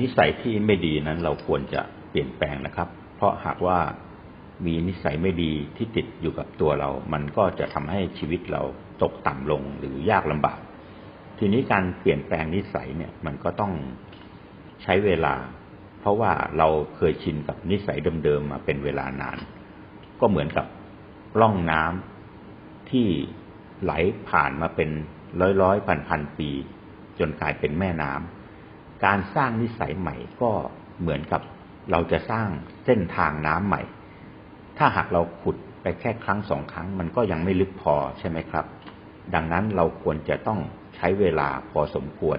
นิสัยที่ไม่ดีนั้นเราควรจะเปลี่ยนแปลงนะครับ เพราะหากว่ามีนิสัยไม่ดีที่ติดอยู่กับตัวเรา มันก็จะทำให้ชีวิตเราตกต่ำลงหรือยากลำบาก ทีนี้การเปลี่ยนแปลงนิสัยเนี่ยมันก็ต้องใช้เวลา เพราะว่าเราเคยชินกับนิสัยเดิมๆมาเป็นเวลานาน ก็เหมือนกับร่องน้ำที่ไหลผ่านมาเป็นร้อยร้อยพันพันปี จนกลายเป็นแม่น้ำ การสร้างนิสัยใหม่ก็เหมือนกับเราจะสร้างเส้นทางน้ำใหม่ ถ้าหากเราขุดไปแค่ครั้งสองครั้ง มันก็ยังไม่ลึกพอใช่ไหมครับ ดังนั้นเราควรจะต้องใช้เวลาพอสมควร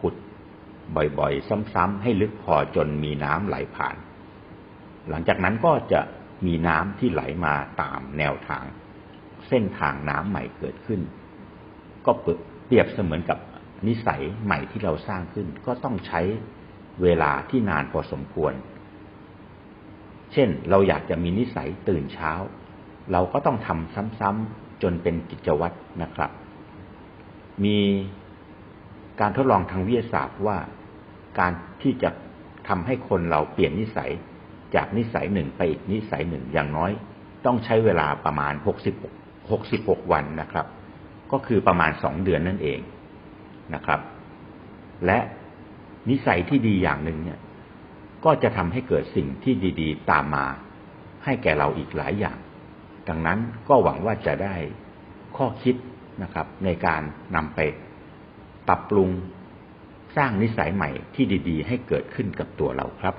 ขุดบ่อยๆ ซ้ำๆให้ลึกพอจนมีน้ำไหลผ่าน หลังจากนั้นก็จะมีน้ำที่ไหลมาตามแนวทาง เส้นทางน้ำใหม่เกิดขึ้น ก็เปรียบเสมือนกับ นิสัยใหม่ที่เราสร้างขึ้น ก็ต้องใช้เวลาที่นานพอสมควร เช่น เราอยากจะมีนิสัยตื่นเช้า เราก็ต้องทำซ้ำๆจนเป็นกิจวัตรนะครับ มีการทดลองทางวิทยาศาสตร์ว่าการที่จะทำให้คนเราเปลี่ยนนิสัยจากนิสัยหนึ่งไปอีกนิสัยหนึ่งอย่างน้อย ต้องใช้เวลาประมาณหกสิบหกวันนะครับ ก็คือประมาณสองเดือนนั่นเอง นะครับ และนิสัยที่ดีอย่างหนึ่งเนี่ย ก็จะทำให้เกิดสิ่งที่ดีๆ ตามมา ให้แก่เราอีกหลายอย่าง ดังนั้นก็หวังว่าจะได้ข้อคิดนะครับ ในการนำไปปรับปรุงสร้างนิสัยใหม่ที่ดี ๆ ให้เกิดขึ้นกับตัวเราครับ